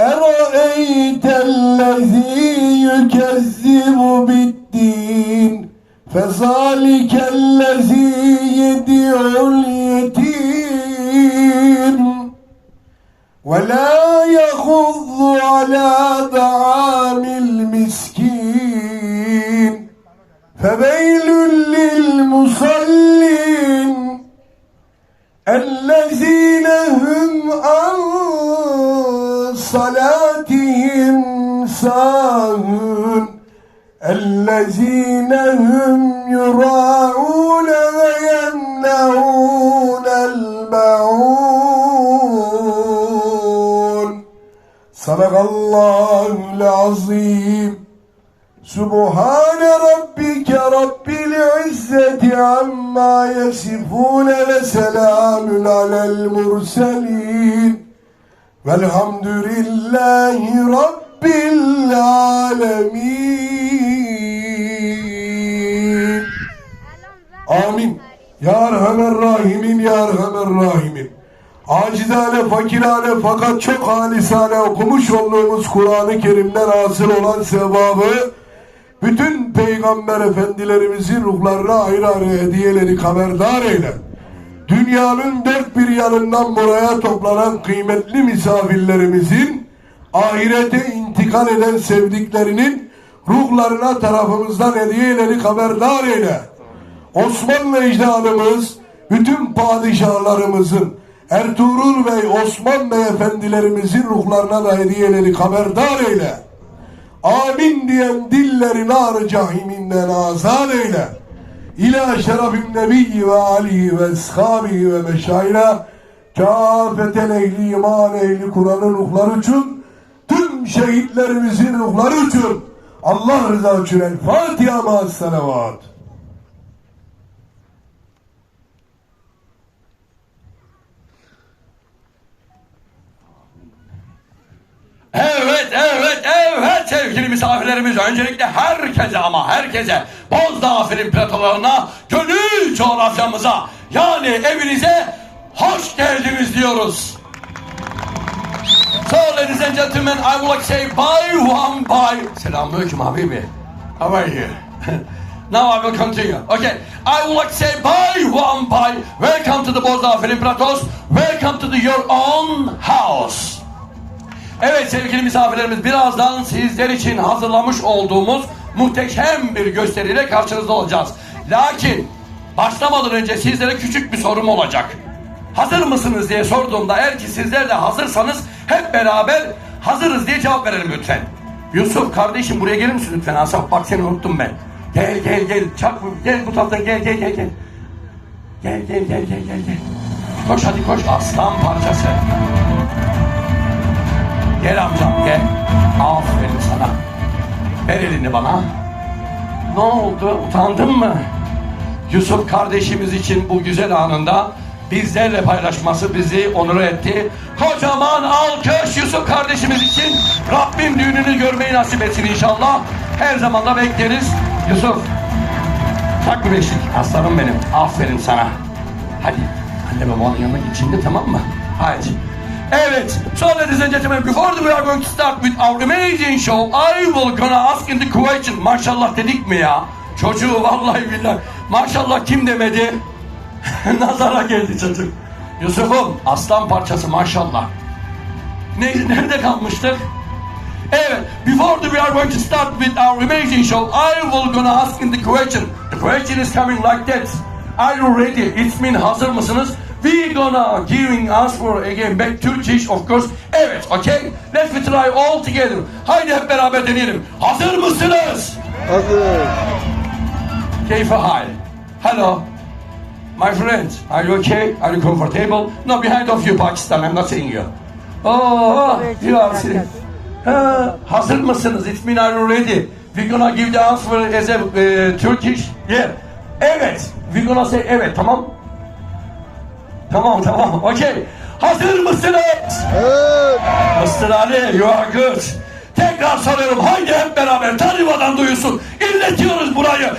أرأيت الذي يكذب بالدين؟ فذلك الذي يدعو اليتيم. ولا يخض على طعام المسكين. فويل للمصلين الذين هم عن ساهون الذين هم يراعون ويمنعون الماعون صدق الله العظيم سبحان ربك رب العزة عما يصفون وسلام على المرسلين والحمد لله رب Rabbil alemin. Amin. Ya Erhamer Rahimin, Ya Erhamer Rahimin. Acizane, fakirane fakat çok halisane okumuş olduğumuz Kur'an-ı Kerim'den hasıl olan sevabı bütün peygamber efendilerimizin ruhlarına ayrı ayrı hediyeleri haberdar eyle. Dünyanın dört bir yanından buraya toplanan kıymetli misafirlerimizin ahirete intikal eden sevdiklerinin ruhlarına tarafımızdan hediyeleri haberdar eyle. Osmanlı ecdadımız bütün padişahlarımızın Ertuğrul Bey, Osman Bey efendilerimizin ruhlarına da hediyeleri haberdar eyle. Amin diyen dillerini ağrı cahiminden azad eyle. İlâ şerefin nebiyyi ve alihi ve eshabihi ve meşayra kâfeten ehli iman ehli Kur'an'ın ruhları için tüm şehitlerimizin ruhları için Allah rızası için El Fatiha ma'as salavat. Evet, evet, evet sevgili misafirlerimiz. Öncelikle herkese ama herkese Bozdağ Film platolarına, gönül coğrafyamıza yani evinize hoş geldiniz diyoruz. So ladies and gentlemen, I would like to say bye one bye. Selamünaleyküm habibi. How are you? Now I will continue. Okay, I would like to say bye one bye. Welcome to the Bozdağ Film Platos. Welcome to the, your own house. Evet sevgili misafirlerimiz birazdan sizler için hazırlamış olduğumuz muhteşem bir gösteriyle karşınızda olacağız. Lakin başlamadan önce sizlere küçük bir sorum olacak. Hazır mısınız diye sorduğumda eğer ki sizler de hazırsanız hep beraber hazırız diye cevap verelim lütfen. Yusuf kardeşim buraya gelir misin lütfen Asaf bak seni unuttum ben. Gel gel gel çak gel bu taraftan gel gel gel gel. Gel gel gel gel gel gel. Koş hadi koş aslan parçası. Gel amcam gel. Aferin sana. Ver elini bana. Ne oldu? Utandın mı? Yusuf kardeşimiz için bu güzel anında bizlerle paylaşması bizi onur etti. Kocaman alkış Yusuf kardeşimiz için. Rabbim düğününü görmeyi nasip etsin inşallah. Her zaman da bekleriz. Yusuf. Tak bir beşik. Aslanım benim. Aferin sana. Hadi. Anne babanın yanına git şimdi tamam mı? Haydi. Evet. So ladies and gentlemen, before we are going to start with our amazing show, I will gonna ask in the question. Maşallah dedik mi ya? Çocuğu vallahi billahi. Maşallah kim demedi? Nazara geldi çocuk. Yusuf'um aslan parçası maşallah. Ne, nerede kalmıştık? Evet, before we are going to start with our amazing show, I will gonna ask the question. The question is coming like that. Are you ready? It mean hazır mısınız? We gonna giving answer again back Turkish of course. Evet, okay? Let's we try all together. Haydi hep beraber deneyelim. Hazır mısınız? Hazır. Keyfe hal. Hello. My friend, are you okay? Are you comfortable? No, behind of you, Pakistan. I'm not seeing you. Oh, you are sitting. Ha, hazır mısınız? It mean are you ready? We're gonna give the answer as a uh, Turkish. Yeah. Evet. We're gonna say evet, tamam? Tamam, tamam. Okay. Hazır mısınız? Evet. Mr. Ali, you are good. Tekrar soruyorum. Haydi hep beraber Taliban'dan duyulsun. İlletiyoruz burayı.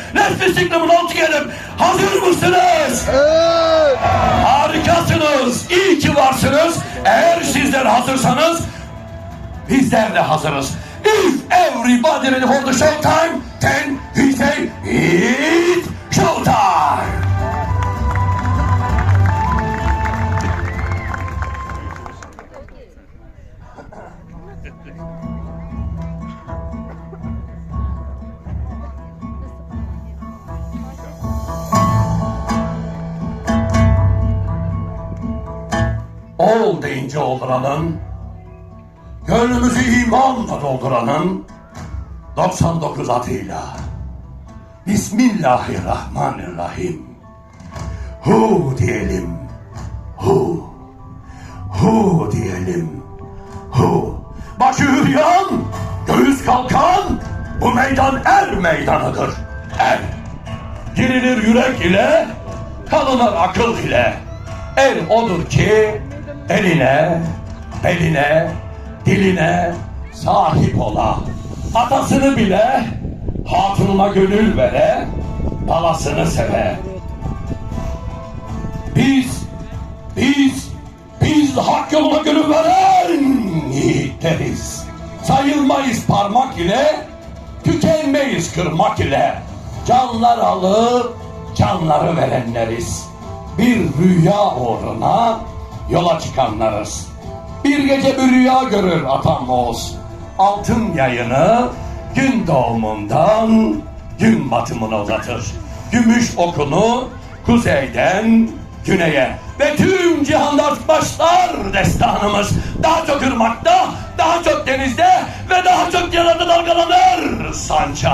Sing them all together. Hazır mısınız? Evet. Harikasınız. İyi ki varsınız. Eğer sizler hazırsanız bizler de hazırız. If everybody ready for the show time, then we say it's Ol deyince olduranın, gönlümüzü imanla dolduranın 99 adıyla Bismillahirrahmanirrahim. Hu diyelim. Hu. Hu diyelim. Hu. Başı hüryan, göğüs kalkan, bu meydan er meydanıdır. Er. Girilir yürek ile, kalınır akıl ile. Er odur ki eline, beline, diline sahip ola. Atasını bile, hatununa gönül vere, balasını seve. Biz, biz, biz hak yoluna gönül veren yiğitleriz. Sayılmayız parmak ile, tükenmeyiz kırmak ile. Canlar alıp canları verenleriz. Bir rüya uğruna yola çıkanlarız. Bir gece bir rüya görür atam Oğuz. Altın yayını gün doğumundan gün batımına uzatır. Gümüş okunu kuzeyden güneye ve tüm cihanda başlar destanımız. Daha çok ırmakta, daha çok denizde ve daha çok yanada dalgalanır sancağımız.